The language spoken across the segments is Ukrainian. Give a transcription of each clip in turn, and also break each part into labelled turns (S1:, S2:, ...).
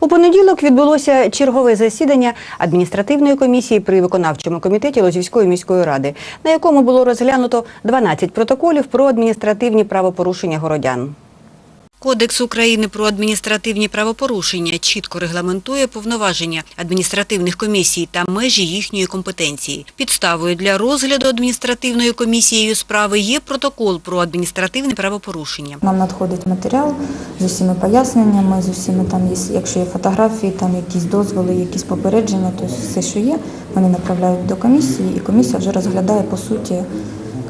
S1: У понеділок відбулося чергове засідання адміністративної комісії при виконавчому комітеті Лозівської міської ради, на якому було розглянуто 12 протоколів про адміністративні правопорушення городян. Кодекс України про адміністративні правопорушення чітко регламентує повноваження адміністративних комісій та межі їхньої компетенції. Підставою для розгляду адміністративною комісією справи є протокол про адміністративне правопорушення.
S2: Нам надходить матеріал з усіма поясненнями, з усіма там є, якщо є фотографії, там якісь дозволи, якісь попередження, то все, що є, вони направляють до комісії, і комісія вже розглядає по суті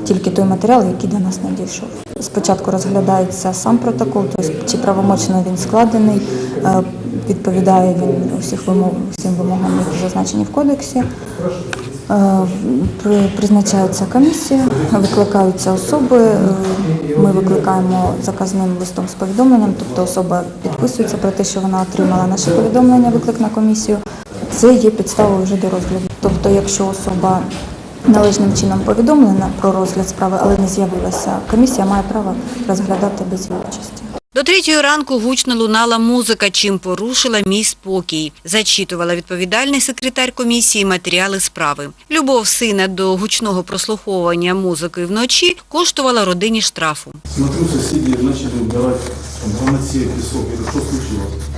S2: тільки той матеріал, який до нас надійшов. Спочатку розглядається сам протокол, тобто чи правомочно він складений, е, відповідає він усіх вимог, всім вимогам, які зазначені в кодексі. Е, Призначається комісія, викликаються особи. е, Ми викликаємо заказним листом з повідомленням, тобто особа підписується про те, що вона отримала наше повідомлення, виклик на комісію. Це є підставою вже до розгляду. Тобто, якщо особа належним чином повідомлена про розгляд справи, але не з'явилася, комісія має право розглядати без її участі.
S1: До третьої ранку гучно лунала музика, чим порушила мій спокій. Зачитувала відповідальний секретар комісії матеріали справи. Любов сина до гучного прослуховування музики вночі коштувала родині штрафу.
S3: Смотрю, соседи начали убирать там. Я говорю, случилось?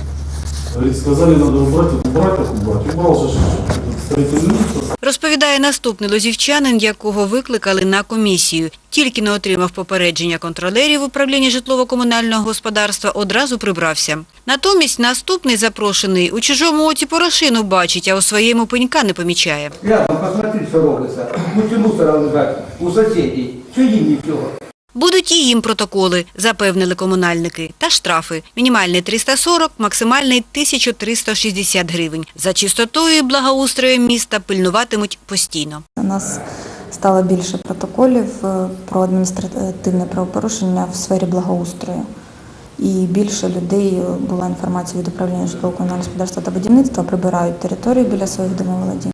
S3: Говорит, сказали, надо убрать, вот убрать так убрать. Убрал же строительный.
S1: Розповідає наступний лозівчанин, якого викликали на комісію. Тільки не отримав попередження контролерів управління житлово-комунального господарства, одразу прибрався. Натомість наступний запрошений у чужому оці порошину бачить, а у своєму пенька не помічає.
S4: Рядом, посмотри, что робится. Куча мусора лежать у соседей. Что им ничего?
S1: Будуть і їм протоколи, запевнили комунальники, та штрафи. Мінімальний 340, максимальний 1360 гривень. За чистотою і благоустроєм міста пильнуватимуть постійно.
S2: У нас стало більше протоколів е, про адміністративне правопорушення в сфері благоустрою. І більше людей е, була інформація від управління житлово-комунального господарства та будівництва, прибирають території біля своїх домоволодінь.